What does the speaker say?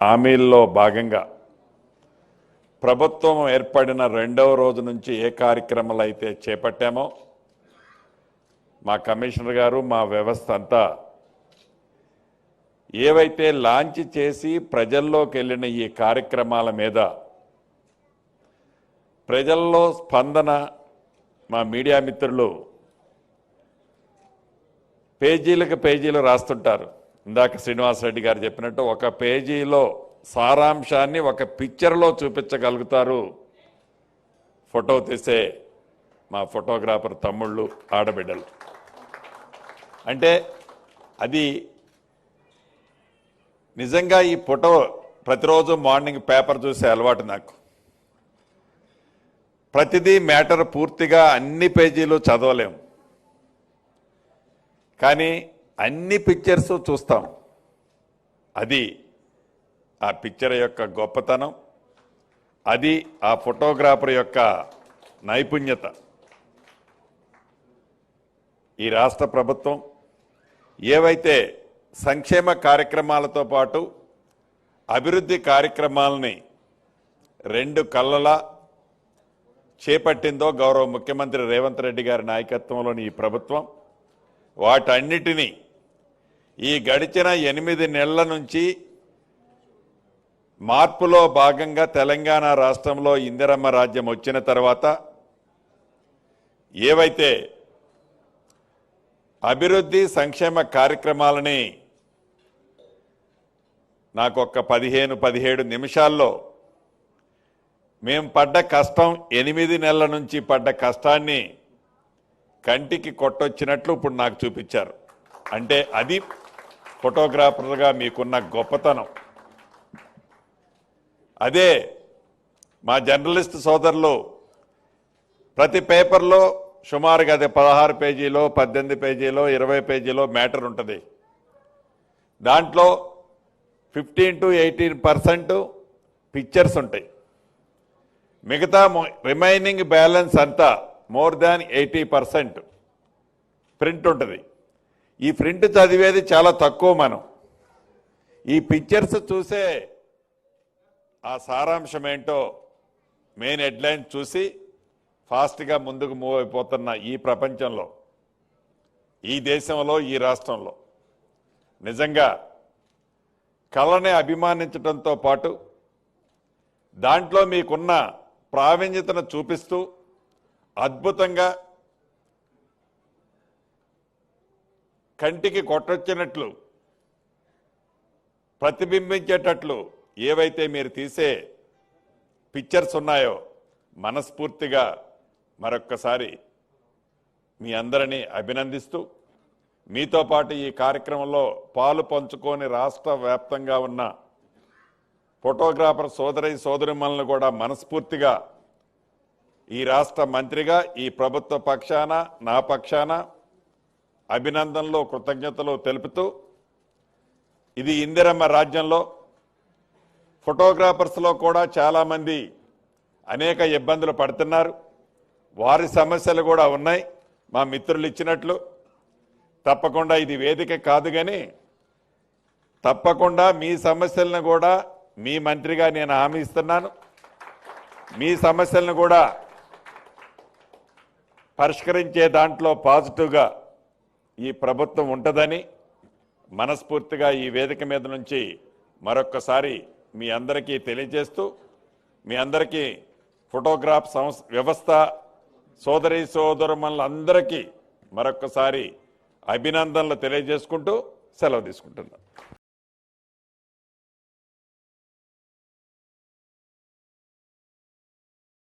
హామీల్లో భాగంగా ప్రభుత్వం ఏర్పడిన రెండవ రోజు నుంచి ఏ కార్యక్రమాలు అయితే చేపట్టామో మా కమిషనర్ గారు మా వ్యవస్థ అంతా ఏవైతే లాంచ్ చేసి ప్రజల్లోకి వెళ్ళిన ఈ కార్యక్రమాల మీద ప్రజల్లో స్పందన మా మీడియా మిత్రులు పేజీలకు పేజీలు రాస్తుంటారు. ఇందాక శ్రీనివాసరెడ్డి గారు చెప్పినట్టు ఒక పేజీలో సారాంశాన్ని ఒక పిక్చర్లో చూపించగలుగుతారు. ఫోటో తీసే మా ఫోటోగ్రాఫర్ తమ్ముళ్ళు ఆడబిడ్డలు. అంటే అది నిజంగా ఈ ఫోటో ప్రతిరోజు మార్నింగ్ పేపర్ చూసే అలవాటు నాకు. ప్రతిదీ మ్యాటర్ పూర్తిగా అన్ని పేజీలు చదవలేము కానీ అన్ని పిక్చర్స్ చూస్తాం. అది ఆ పిక్చర్ యొక్క గొప్పతనం అది ఆ ఫోటోగ్రాఫర్ యొక్క నైపుణ్యత. ఈ రాష్ట్ర ప్రభుత్వం ఏవైతే సంక్షేమ కార్యక్రమాలతో పాటు అభివృద్ధి కార్యక్రమాలని రెండు కళ్ళలా చేపట్టిందో గౌరవ ముఖ్యమంత్రి రేవంత్ రెడ్డి గారి నాయకత్వంలోని ఈ ప్రభుత్వం వాటన్నిటినీ ఈ గడిచిన ఎనిమిది నెలల నుంచి మార్పులో భాగంగా తెలంగాణ రాష్ట్రంలో ఇందిరమ్మ రాజ్యం వచ్చిన తర్వాత ఏవైతే అభివృద్ధి సంక్షేమ కార్యక్రమాలని నాకు ఒక పదిహేను పదిహేడు నిమిషాల్లో మేము పడ్డ కష్టం ఎనిమిది నెలల నుంచి పడ్డ కష్టాన్ని కంటికి కొట్టొచ్చినట్లు ఇప్పుడు నాకు చూపించారు. అంటే అది ఫోటోగ్రాఫర్గా మీకున్న గొప్పతనం. అదే మా జర్నలిస్ట్ సోదరులు ప్రతి పేపర్లో సుమారుగా అది పదహారు పేజీలో పద్దెనిమిది పేజీలో ఇరవై పేజీలో మ్యాటర్ ఉంటుంది. దాంట్లో fifteen to eighteen percent pictures ఉంటాయి. మిగతా రిమైనింగ్ బ్యాలెన్స్ అంతా more than eighty percent print ఉంటుంది. ఈ ప్రింట్ చదివేది చాలా తక్కువ మనం. ఈ పిక్చర్స్ చూసే ఆ సారాంశం ఏంటో మెయిన్ హెడ్లైన్ చూసి ఫాస్ట్గా ముందుకు మూవ్ అయిపోతున్న ఈ ప్రపంచంలో ఈ దేశంలో ఈ రాష్ట్రంలో. నిజంగా కళని అభిమానించడంతో పాటు దాంట్లో మీకున్న ప్రావీణ్యతను చూపిస్తూ అద్భుతంగా కంటికి కొట్టొచ్చినట్లు ప్రతిబింబించేటట్లు ఏవైతే మీరు తీసే పిక్చర్స్ ఉన్నాయో మనస్ఫూర్తిగా మరొక్కసారి మీ అందరినీ అభినందిస్తూ మీతో పాటు ఈ కార్యక్రమంలో పాలు పంచుకొని రాష్ట్ర వ్యాప్తంగా ఉన్న ఫోటోగ్రాఫర్ సోదరి సోదరిమ్మలను కూడా మనస్ఫూర్తిగా ఈ రాష్ట్ర మంత్రిగా ఈ ప్రభుత్వ పక్షాన నా పక్షాన అభినందనలు కృతజ్ఞతలు తెలుపుతూ ఇది ఇందిరమ్మ రాజ్యంలో ఫోటోగ్రాఫర్స్లో కూడా చాలామంది అనేక ఇబ్బందులు పడుతున్నారు. వారి సమస్యలు కూడా ఉన్నాయి. మా మిత్రులు ఇచ్చినట్లు తప్పకుండా ఇది వేదిక కాదు కానీ తప్పకుండా మీ సమస్యలను కూడా మీ మంత్రిగా నేను హామీ ఇస్తున్నాను. మీ సమస్యలను కూడా పరిష్కరించే దాంట్లో పాజిటివ్గా ఈ ప్రభుత్వం ఉంటుందని మనస్ఫూర్తిగా ఈ వేదిక మీద నుంచి మరొక్కసారి మీ అందరికీ తెలియజేస్తూ మీ అందరికీ ఫోటోగ్రాఫ్ సంస్థ వ్యవస్థ సోదరి సోదరులందరికీ మరొక్కసారి అభినందనలు తెలియజేసుకుంటూ సెలవు తీసుకుంటున్నాను.